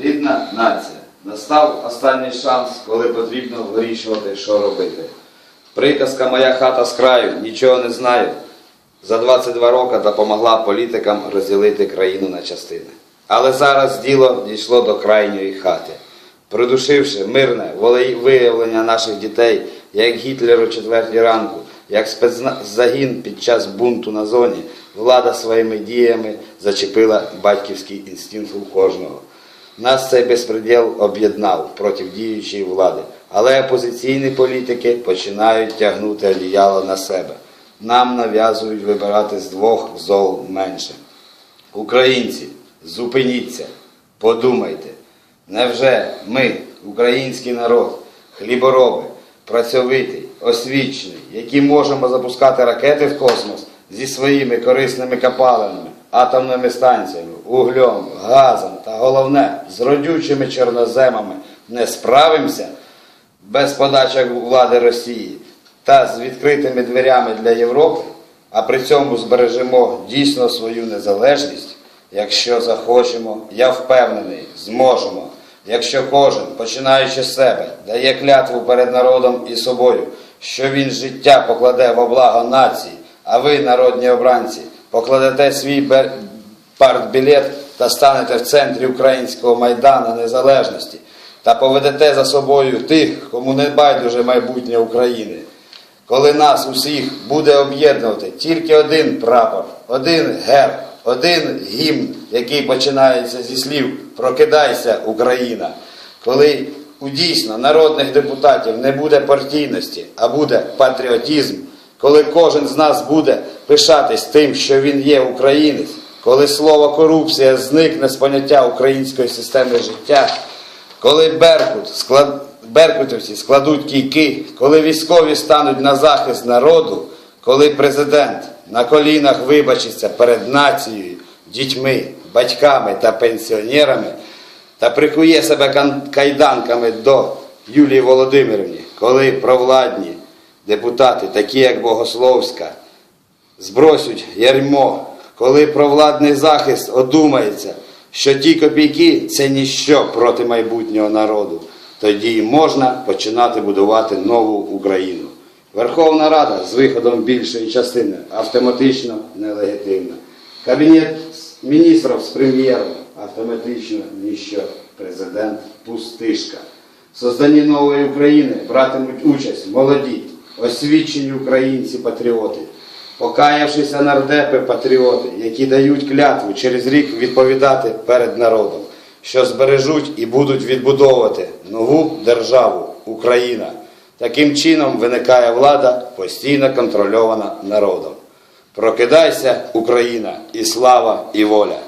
Рідна нація. Настав останній шанс, коли потрібно вирішувати, що робити. Приказка Моя хата з краю нічого не знаю. За 22 роки допомогла політикам розділити країну на частини. Але зараз діло дійшло до крайньої хати. Придушивши мирне волевиявлення наших дітей, як Гітлер у четвертій ранку, як спецзагін під час бунту на зоні, влада своїми діями зачепила батьківський інстинкт у кожного. Нас цей безпреділ об'єднав проти діючої влади, але опозиційні політики починають тягнути одіяло на себе. Нам нав'язують вибирати з двох зол менше. Українці, зупиніться, подумайте. Невже ми, український народ, хлібороби, працьовитий, освічений, які можемо запускати ракети в космос зі своїми корисними копалинами, атомними станціями, углем, газом та головне з родючими чорноземами, не справимося без подачі влади Росії та з відкритими дверями для Європи, а при цьому збережемо дійсно свою незалежність, якщо захочемо, я впевнений, зможемо. Якщо кожен, починаючи з себе, дає клятву перед народом і собою, що він життя покладе во благо нації, а ви, народні обранці, покладете свій партбілет та станете в центрі українського майдану незалежності та поведете за собою тих, кому не байдуже майбутнє України. Коли нас усіх буде об'єднувати тільки один прапор, один герб, один гімн, який починається зі слів Прокидайся, Україна. Коли у дійсно народних депутатів не буде партійності, а буде патріотизм, коли кожен з нас буде пишатись тим, що він є українець, коли слово корупція зникне з поняття української системи життя, коли Беркут склад... беркутівці складуть кійки, коли військові стануть на захист народу, коли президент на колінах вибачиться перед нацією, дітьми, батьками та пенсіонерами та прикує себе кайданками до Юлії Володимирівні, коли провладні депутати, такі як Богословська, збросять ярмо, коли провладний захист одумається, що ті копійки це ніщо проти майбутнього народу. Тоді можна починати будувати нову Україну. Верховна Рада з виходом більшої частини автоматично нелегітимна. Кабінет міністрів з прем'єром автоматично ніщо. Президент пустишка. В созданні нової України братимуть участь молоді, освічені українці-патріоти, покаявшися нардепи патріоти, які дають клятву через рік відповідати перед народом, що збережуть і будуть відбудовувати нову державу Україна. Таким чином виникає влада, постійно контрольована народом. Прокидайся, Україна, і слава, і воля!